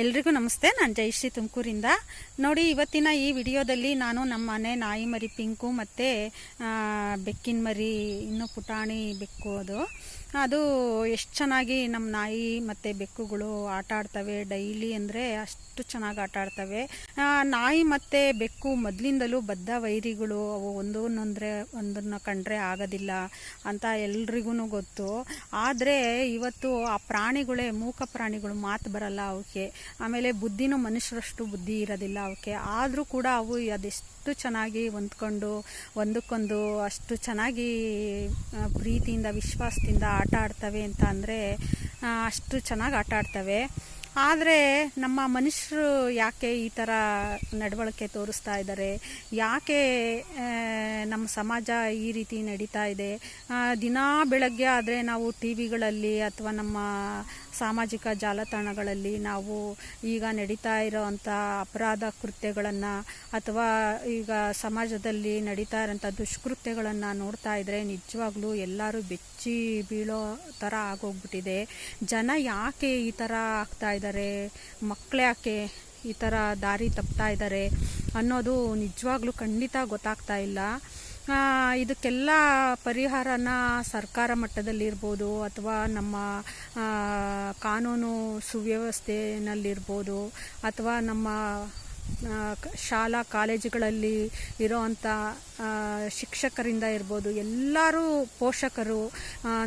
ಎಲ್ರಿಗೂ ನಮಸ್ತೆ. ನಾನು ಜಯಶ್ರೀ ತುಮಕೂರಿಂದ. ನೋಡಿ, ಇವತ್ತಿನ ಈ ವಿಡಿಯೋದಲ್ಲಿ ನಾನು ನಮ್ಮ ಮನೆ ನಾಯಿ ಮರಿ ಪಿಂಕು ಮತ್ತು ಬೆಕ್ಕಿನ ಮರಿ, ಇನ್ನು ಪುಟಾಣಿ ಬೆಕ್ಕು ಅದು. ಅದು ಎಷ್ಟು ಚೆನ್ನಾಗಿ ನಮ್ಮ ನಾಯಿ ಮತ್ತು ಬೆಕ್ಕುಗಳು ಆಟ ಆಡ್ತವೆ. ಡೈಲಿ ಅಂದರೆ ಅಷ್ಟು ಚೆನ್ನಾಗಿ ಆಟ ಆಡ್ತವೆ. ನಾಯಿ ಮತ್ತು ಬೆಕ್ಕು ಮೊದಲಿಂದಲೂ ಬದ್ಧ ವೈರಿಗಳು ಅವು ಒಂದೊಂದೊಂದರೆ, ಒಂದನ್ನು ಕಂಡ್ರೆ ಆಗೋದಿಲ್ಲ ಅಂತ ಎಲ್ರಿಗೂ ಗೊತ್ತು. ಆದರೆ ಇವತ್ತು ಆ ಪ್ರಾಣಿಗಳೇ, ಮೂಕ ಪ್ರಾಣಿಗಳು ಮಾತು ಬರಲ್ಲ ಅವಕ್ಕೆ. ಆಮೇಲೆ ಬುದ್ಧಿನೂ ಮನುಷ್ಯರಷ್ಟು ಬುದ್ಧಿ ಇರೋದಿಲ್ಲ ಅವಕ್ಕೆ. ಆದರೂ ಕೂಡ ಅವು ಅದೆಷ್ಟು ಚೆನ್ನಾಗಿ ಹೊಂದ್ಕೊಂಡು, ಒಂದಕ್ಕೊಂದು ಅಷ್ಟು ಚೆನ್ನಾಗಿ ಪ್ರೀತಿಯಿಂದ, ವಿಶ್ವಾಸದಿಂದ ಆಟ ಆಡ್ತವೆ ಅಂತ ಅಂದರೆ ಅಷ್ಟು ಚೆನ್ನಾಗಿ ಆಟ ಆಡ್ತವೆ. ಆದರೆ ನಮ್ಮ ಮನುಷ್ಯರು ಯಾಕೆ ಈ ಥರ ನಡವಳಿಕೆ ತೋರಿಸ್ತಾ ಇದ್ದಾರೆ? ಯಾಕೆ ನಮ್ಮ ಸಮಾಜ ಈ ರೀತಿ ನಡೀತಾ ಇದೆ? ದಿನಾ ಬೆಳಗ್ಗೆ ಆದರೆ ನಾವು ಟಿ ವಿಗಳಲ್ಲಿ ಅಥವಾ ನಮ್ಮ ಸಾಮಾಜಿಕ ಜಾಲತಾಣಗಳಲ್ಲಿ ನಾವು ಈಗ ನಡೀತಾ ಇರೋವಂಥ ಅಪರಾಧ ಕೃತ್ಯಗಳನ್ನು ಅಥವಾ ಈಗ ಸಮಾಜದಲ್ಲಿ ನಡೀತಾ ಇರೋಂಥ ದುಷ್ಕೃತ್ಯಗಳನ್ನು ನೋಡ್ತಾ ಇದ್ದರೆ ನಿಜವಾಗ್ಲೂ ಎಲ್ಲರೂ ಬೆಚ್ಚಿ ಬೀಳೋ ಥರ ಆಗೋಗ್ಬಿಟ್ಟಿದೆ. ಜನ ಯಾಕೆ ಈ ಥರ ಆಗ್ತಾ ಇದ್ದಾರೆ? ಮಕ್ಕಳು ಯಾಕೆ ಈ ಥರ ದಾರಿ ತಪ್ತಾ ಇದ್ದಾರೆ ಅನ್ನೋದು ನಿಜವಾಗ್ಲೂ ಖಂಡಿತ ಗೊತ್ತಾಗ್ತಾ ಇಲ್ಲ. ಇದಕ್ಕೆಲ್ಲ ಪರಿಹಾರನ ಸರ್ಕಾರ ಮಟ್ಟದಲ್ಲಿರ್ಬೋದು ಅಥವಾ ನಮ್ಮ ಕಾನೂನು ಸುವ್ಯವಸ್ಥೆನಲ್ಲಿರ್ಬೋದು ಅಥವಾ ನಮ್ಮ ಶಾಲಾ ಕಾಲೇಜುಗಳಲ್ಲಿ ಇರೋವಂಥ ಶಿಕ್ಷಕರಿಂದ ಇರ್ಬೋದು ಎಲ್ಲರೂ ಪೋಷಕರು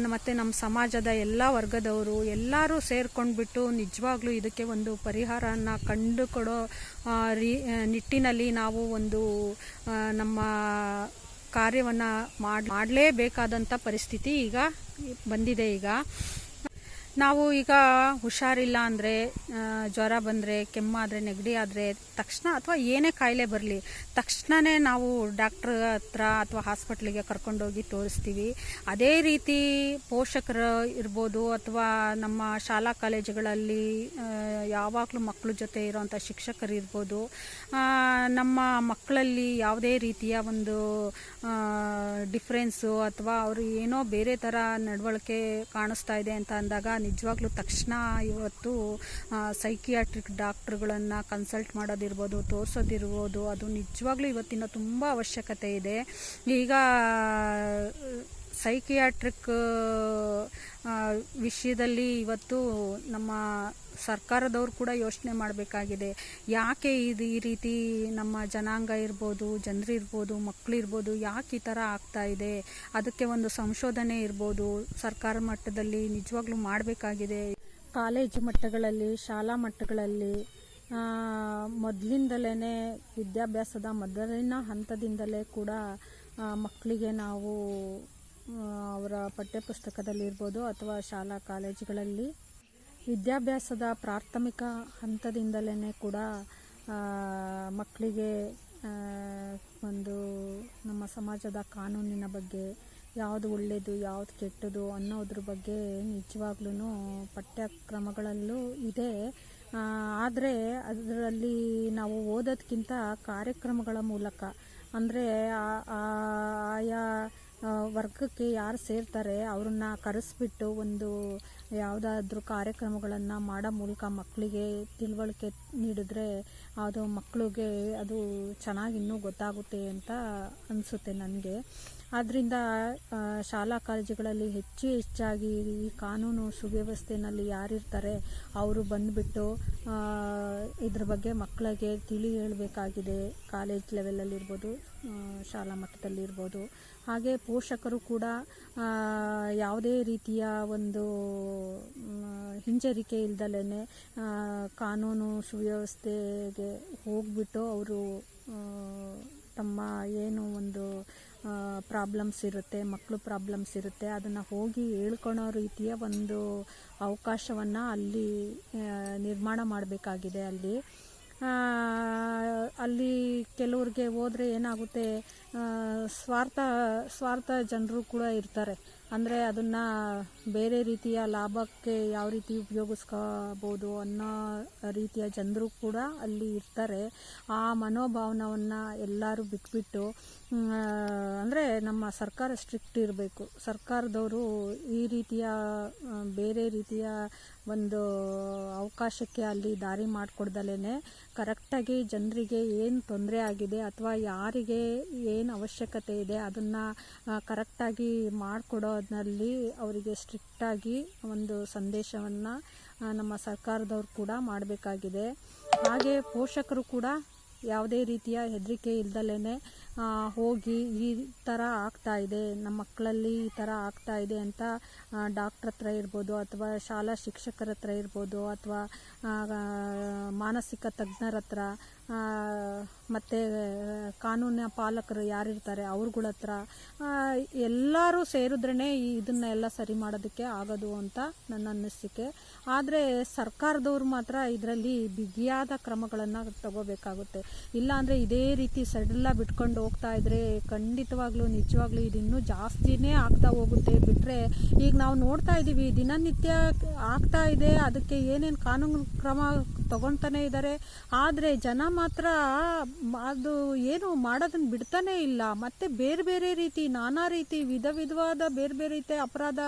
ಮತ್ತು ನಮ್ಮ ಸಮಾಜದ ಎಲ್ಲ ವರ್ಗದವರು ಎಲ್ಲರೂ ಸೇರಿಕೊಂಡ್ಬಿಟ್ಟು ನಿಜವಾಗ್ಲೂ ಇದಕ್ಕೆ ಒಂದು ಪರಿಹಾರನ ಕಂಡುಕೊಡೋ ರೀ, ನಿಟ್ಟಿನಲ್ಲಿ ನಾವು ಒಂದು ನಮ್ಮ ಕಾರ್ಯವನ್ನು ಮಾಡಿ ಮಾಡಲೇಬೇಕಾದಂಥ ಪರಿಸ್ಥಿತಿ ಈಗ ಬಂದಿದೆ ಈಗ. ನಾವು ಈಗ ಹುಷಾರಿಲ್ಲ ಅಂದರೆ ಜ್ವರ ಬಂದರೆ, ಕೆಮ್ಮಾದರೆ, ನೆಗಡಿ ಆದರೆ, ತಕ್ಷಣ ಅಥವಾ ಏನೇ ಕಾಯಿಲೆ ಬರಲಿ ತಕ್ಷಣವೇ ನಾವು ಡಾಕ್ಟ್ರ್ ಹತ್ರ ಅಥವಾ ಹಾಸ್ಪಿಟ್ಲಿಗೆ ಕರ್ಕೊಂಡೋಗಿ ತೋರಿಸ್ತೀವಿ. ಅದೇ ರೀತಿ ಪೋಷಕರು ಇರ್ಬೋದು ಅಥವಾ ನಮ್ಮ ಶಾಲಾ ಕಾಲೇಜುಗಳಲ್ಲಿ ಯಾವಾಗಲೂ ಮಕ್ಕಳ ಜೊತೆ ಇರೋವಂಥ ಶಿಕ್ಷಕರು ಇರ್ಬೋದು. ನಮ್ಮ ಮಕ್ಕಳಲ್ಲಿ ಯಾವುದೇ ರೀತಿಯ ಒಂದು ಡಿಫ್ರೆನ್ಸು ಅಥವಾ ಅವರು ಏನೋ ಬೇರೆ ಥರ ನಡವಳಿಕೆ ಕಾಣಿಸ್ತಾ ಇದೆ ಅಂತ ಅಂದಾಗ ನಿಜವಾಗ್ಲೂ ತಕ್ಷಣ ಇವತ್ತು ಸೈಕಿಯಾಟ್ರಿಕ್ ಡಾಕ್ಟ್ರುಗಳನ್ನು ಕನ್ಸಲ್ಟ್ ಮಾಡೋದಿರ್ಬೋದು, ತೋರಿಸೋದಿರ್ಬೋದು, ಅದು ನಿಜವಾಗ್ಲೂ ಇವತ್ತಿನ ತುಂಬ ಅವಶ್ಯಕತೆ ಇದೆ. ಈಗ ಸೈಕಿಯಾಟ್ರಿಕ್ ವಿಷಯದಲ್ಲಿ ಇವತ್ತು ನಮ್ಮ ಸರ್ಕಾರದವರು ಕೂಡ ಯೋಚನೆ ಮಾಡಬೇಕಾಗಿದೆ. ಯಾಕೆ ಇದು ಈ ರೀತಿ ನಮ್ಮ ಜನಾಂಗ ಇರ್ಬೋದು ಜನರಿರ್ಬೋದು ಮಕ್ಕಳಿರ್ಬೋದು ಯಾಕೆ ಈ ಥರ ಆಗ್ತಾ ಇದೆ? ಅದಕ್ಕೆ ಒಂದು ಸಂಶೋಧನೆ ಇರ್ಬೋದು, ಸರ್ಕಾರ ಮಟ್ಟದಲ್ಲಿ ನಿಜವಾಗ್ಲೂ ಮಾಡಬೇಕಾಗಿದೆ. ಕಾಲೇಜು ಮಟ್ಟಗಳಲ್ಲಿ, ಶಾಲಾ ಮಟ್ಟಗಳಲ್ಲಿ ಮೊದಲಿಂದಲೇ ವಿದ್ಯಾಭ್ಯಾಸದ ಮೊದಲಿನ ಹಂತದಿಂದಲೇ ಕೂಡ ಮಕ್ಕಳಿಗೆ ನಾವು ಅವರ ಪಠ್ಯಪುಸ್ತಕದಲ್ಲಿರ್ಬೋದು ಅಥವಾ ಶಾಲಾ ಕಾಲೇಜುಗಳಲ್ಲಿ. ವಿದ್ಯಾಭ್ಯಾಸದ ಪ್ರಾಥಮಿಕ ಹಂತದಿಂದಲೇ ಕೂಡ ಮಕ್ಕಳಿಗೆ ಒಂದು ನಮ್ಮ ಸಮಾಜದ ಕಾನೂನಿನ ಬಗ್ಗೆ ಯಾವುದು ಒಳ್ಳೆಯದು ಯಾವುದು ಕೆಟ್ಟದು ಅನ್ನೋದ್ರ ಬಗ್ಗೆ ನಿಜವಾಗ್ಲೂ ಪಠ್ಯಕ್ರಮಗಳಲ್ಲೂ ಇದೆ. ಆದರೆ ಅದರಲ್ಲಿ ನಾವು ಓದೋದಕ್ಕಿಂತ ಕಾರ್ಯಕ್ರಮಗಳ ಮೂಲಕ, ಅಂದರೆ ಆಯಾ ವರ್ಗಕ್ಕೆ ಯಾರು ಸೇರ್ತಾರೆ, ಅವ್ರನ್ನ ಕರೆಸ್ಬಿಟ್ಟು ಒಂದು ಯಾವುದಾದ್ರೂ ಕಾರ್ಯಕ್ರಮಗಳನ್ನು ಮಾಡೋ ಮೂಲಕ ಮಕ್ಕಳಿಗೆ ತಿಳುವಳಿಕೆ ನೀಡಿದ್ರೆ ಅದು ಮಕ್ಕಳಿಗೆ ಅದು ಚೆನ್ನಾಗಿ ಇನ್ನೂ ಗೊತ್ತಾಗುತ್ತೆ ಅಂತ ಅನಿಸುತ್ತೆ ನನಗೆ. ಆದ್ದರಿಂದ ಶಾಲಾ ಕಾಲೇಜುಗಳಲ್ಲಿ ಹೆಚ್ಚು ಹೆಚ್ಚಾಗಿ ಈ ಕಾನೂನು ಸುವ್ಯವಸ್ಥೆಯಲ್ಲಿ ಯಾರಿರ್ತಾರೆ, ಅವರು ಬಂದುಬಿಟ್ಟು ಇದ್ರ ಬಗ್ಗೆ ಮಕ್ಕಳಿಗೆ ತಿಳಿ ಹೇಳಬೇಕಾಗಿದೆ. ಕಾಲೇಜ್ ಲೆವೆಲಲ್ಲಿರ್ಬೋದು ಇರ್ಬೋದು ಶಾಲಾ ಮಟ್ಟದಲ್ಲಿರ್ಬೋದು. ಹಾಗೆ ಪೋಷಕರು ಕೂಡ ಯಾವುದೇ ರೀತಿಯ ಒಂದು ಹಿಂಜರಿಕೆ ಇಲ್ದಲೇ ಕಾನೂನು ಸುವ್ಯವಸ್ಥೆಗೆ ಹೋಗ್ಬಿಟ್ಟು ಅವರು ತಮ್ಮ ಏನು ಒಂದು ಪ್ರಾಬ್ಲಮ್ಸ್ ಇರುತ್ತೆ ಮಕ್ಕಳು ಪ್ರಾಬ್ಲಮ್ಸ್ ಇರುತ್ತೆ, ಅದನ್ನು ಹೋಗಿ ಹೇಳ್ಕೊಳೋ ರೀತಿಯ ಒಂದು ಅವಕಾಶವನ್ನು ಅಲ್ಲಿ ನಿರ್ಮಾಣ ಮಾಡಬೇಕಾಗಿದೆ ಅಲ್ಲಿ. ಅಲ್ಲಿ ಕೆಲವ್ರಿಗೆ ಹೋದರೆ ಏನಾಗುತ್ತೆ ಸ್ವಾರ್ಥ ಸ್ವಾರ್ಥ ಜನರು ಕೂಡ ಇರ್ತಾರೆ. ಅಂದರೆ ಅದನ್ನು ಬೇರೆ ರೀತಿಯ ಲಾಭಕ್ಕೆ ಯಾವ ರೀತಿ ಉಪಯೋಗಿಸ್ಕೋಬೋದು ಅನ್ನೋ ರೀತಿಯ ಜನರು ಕೂಡ ಅಲ್ಲಿ ಇರ್ತಾರೆ. ಆ ಮನೋಭಾವನವನ್ನು ಎಲ್ಲರೂ ಬಿಟ್ಬಿಟ್ಟು ಅಂದರೆ ನಮ್ಮ ಸರ್ಕಾರ ಸ್ಟ್ರಿಕ್ಟ್ ಇರಬೇಕು. ಸರ್ಕಾರದವರು ಈ ರೀತಿಯ ಬೇರೆ ರೀತಿಯ ಒಂದು ಅವಕಾಶಕ್ಕೆ ಅಲ್ಲಿ ದಾರಿ ಮಾಡಿಕೊಡ್ದಲೇ ಕರೆಕ್ಟಾಗಿ ಜನರಿಗೆ ಏನು ತೊಂದರೆ ಆಗಿದೆ ಅಥವಾ ಯಾರಿಗೆ ಏನು ಅವಶ್ಯಕತೆ ಇದೆ ಅದನ್ನು ಕರೆಕ್ಟಾಗಿ ಮಾಡಿಕೊಡೋದ್ರಲ್ಲಿ ಅವರಿಗೆ ಸ್ಟ್ರಿಕ್ಟಾಗಿ ಒಂದು ಸಂದೇಶವನ್ನು ನಮ್ಮ ಸರ್ಕಾರದವ್ರು ಕೂಡ ಮಾಡಬೇಕಾಗಿದೆ. ಹಾಗೆ ಪೋಷಕರು ಕೂಡ ಯಾವುದೇ ರೀತಿಯ ಹೆದರಿಕೆ ಇಲ್ದಲೇ ಹೋಗಿ ಈ ಥರ ಆಗ್ತಾ ಇದೆ, ನಮ್ಮ ಮಕ್ಕಳಲ್ಲಿ ಈ ಥರ ಆಗ್ತಾ ಇದೆ ಅಂತ ಡಾಕ್ಟ್ರ್ ಹತ್ರ ಇರ್ಬೋದು ಅಥವಾ ಶಾಲಾ ಶಿಕ್ಷಕರ ಹತ್ರ ಇರ್ಬೋದು ಅಥವಾ ಮಾನಸಿಕ ತಜ್ಞರ ಹತ್ರ ಮತ್ತು ಕಾನೂನಿನ ಪಾಲಕರು ಯಾರಿರ್ತಾರೆ ಅವ್ರುಗಳ ಹತ್ರ ಎಲ್ಲರೂ ಸೇರಿದ್ರೇ ಇದನ್ನ ಎಲ್ಲ ಸರಿ ಮಾಡೋದಕ್ಕೆ ಆಗೋದು ಅಂತ ನನ್ನ ಅನಿಸಿಕೆ. ಆದರೆ ಸರ್ಕಾರದವ್ರು ಮಾತ್ರ ಇದರಲ್ಲಿ ಬಿಗಿಯಾದ ಕ್ರಮಗಳನ್ನು ತಗೋಬೇಕಾಗುತ್ತೆ. ಇಲ್ಲಾಂದರೆ ಇದೇ ರೀತಿ ಸಡಿಲ್ಲ ಬಿಟ್ಕೊಂಡು ಹೋಗ್ತಾ ಇದ್ರೆ ಖಂಡಿತವಾಗ್ಲೂ, ನಿಜವಾಗ್ಲೂ ಇದು ಇನ್ನೂ ಜಾಸ್ತಿನೇ ಆಗ್ತಾ ಹೋಗುತ್ತೆ. ಬಿಟ್ಟರೆ ಈಗ ನಾವು ನೋಡ್ತಾ ಇದ್ದೀವಿ, ದಿನನಿತ್ಯ ಆಗ್ತಾ ಇದೆ, ಅದಕ್ಕೆ ಏನೇನು ಕಾನೂನು ಕ್ರಮ ತಗೊಳ್ತಾನೆ ಇದ್ದಾರೆ ಆದರೆ ಜನ ಮಾತ್ರ ಅದು ಏನು ಮಾಡೋದನ್ನು ಬಿಡ್ತಾನೇ ಇಲ್ಲ. ಮತ್ತೆ ಬೇರೆ ಬೇರೆ ರೀತಿ, ನಾನಾ ರೀತಿ ವಿಧ ವಿಧವಾದ ಬೇರೆ ಬೇರೆ ರೀತಿಯ ಅಪರಾಧ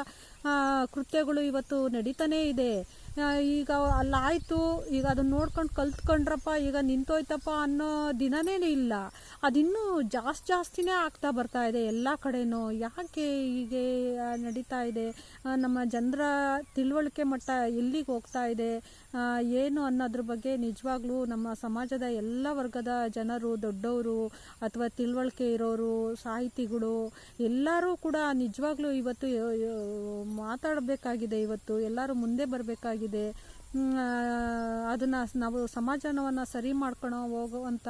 ಕೃತ್ಯಗಳು ಇವತ್ತು ನಡೀತಾನೇ ಇದೆ. ಈಗ ಅಲ್ಲಾಯಿತು ಈಗ ಅದನ್ನ ನೋಡ್ಕೊಂಡು ಕಲ್ತ್ಕೊಂಡ್ರಪ್ಪ, ಈಗ ನಿಂತೋಯ್ತಪ್ಪ ಅನ್ನೋ ದಿನನೇ ಇಲ್ಲ. ಅದಿನ್ನೂ ಜಾಸ್ತಿ ಜಾಸ್ತಿನೇ ಆಗ್ತಾ ಬರ್ತಾ ಇದೆ ಎಲ್ಲ ಕಡೆನೂ. ಯಾಕೆ ಹೀಗೆ ನಡೀತಾ ಇದೆ? ನಮ್ಮ ಜನರ ತಿಳುವಳಿಕೆ ಮಟ್ಟ ಎಲ್ಲಿಗೆ ಹೋಗ್ತಾ ಇದೆ? ಏನು ಅನ್ನೋದ್ರ ಬಗ್ಗೆ ನಿಜವಾಗ್ಲೂ ನಮ್ಮ ಸಮಾಜದ ಎಲ್ಲ ವರ್ಗದ ಜನರು, ದೊಡ್ಡವರು ಅಥವಾ ತಿಳುವಳಿಕೆ ಇರೋರು, ಸಾಹಿತಿಗಳು ಎಲ್ಲರೂ ಕೂಡ ನಿಜವಾಗ್ಲೂ ಇವತ್ತು ಮಾತಾಡಬೇಕಾಗಿದೆ ಇವತ್ತು. ಎಲ್ಲರೂ ಮುಂದೆ ಬರಬೇಕಾಗಿದೆ. ಅದನ್ನು ನಾವು ಸಮಾಜವನ್ನು ಸರಿ ಮಾಡ್ಕೊಳೋ ಹೋಗುವಂಥ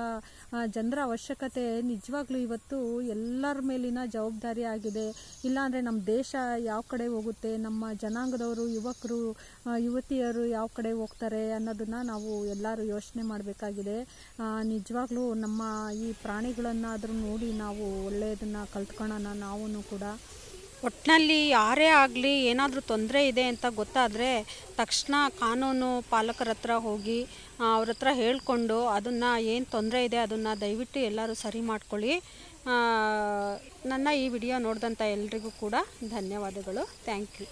ಜನರ ಅವಶ್ಯಕತೆ ನಿಜವಾಗ್ಲೂ ಇವತ್ತು ಎಲ್ಲರ ಮೇಲಿನ ಜವಾಬ್ದಾರಿ ಆಗಿದೆ. ಇಲ್ಲಾಂದರೆ ನಮ್ಮ ದೇಶ ಯಾವ ಕಡೆ ಹೋಗುತ್ತೆ, ನಮ್ಮ ಜನಾಂಗದವರು, ಯುವಕರು ಯುವತಿಯರು ಯಾವ ಕಡೆ ಹೋಗ್ತಾರೆ ಅನ್ನೋದನ್ನು ನಾವು ಎಲ್ಲರೂ ಯೋಚನೆ ಮಾಡಬೇಕಾಗಿದೆ. ನಿಜವಾಗ್ಲೂ ನಮ್ಮ ಈ ಪ್ರಾಣಿಗಳನ್ನಾದರೂ ನೋಡಿ ನಾವು ಒಳ್ಳೆಯದನ್ನು ಕಲ್ತ್ಕೊಳ್ಳೋಣ ನಾವೂ ಕೂಡ. ಒಟ್ಟಿನಲ್ಲಿ ಯಾರೇ ಆಗಲಿ ಏನಾದರೂ ತೊಂದರೆ ಇದೆ ಅಂತ ಗೊತ್ತಾದರೆ ತಕ್ಷಣ ಕಾನೂನು ಪಾಲಕರ ಹತ್ರ ಹೋಗಿ ಅವ್ರ ಹತ್ರ ಹೇಳಿಕೊಂಡು ಅದನ್ನು ಏನು ತೊಂದರೆ ಇದೆ ಅದನ್ನು ದಯವಿಟ್ಟು ಎಲ್ಲರೂ ಸರಿ ಮಾಡ್ಕೊಳ್ಳಿ. ನನ್ನ ಈ ವಿಡಿಯೋ ನೋಡಿದಂಥ ಎಲ್ರಿಗೂ ಕೂಡ ಧನ್ಯವಾದಗಳು. Thank you.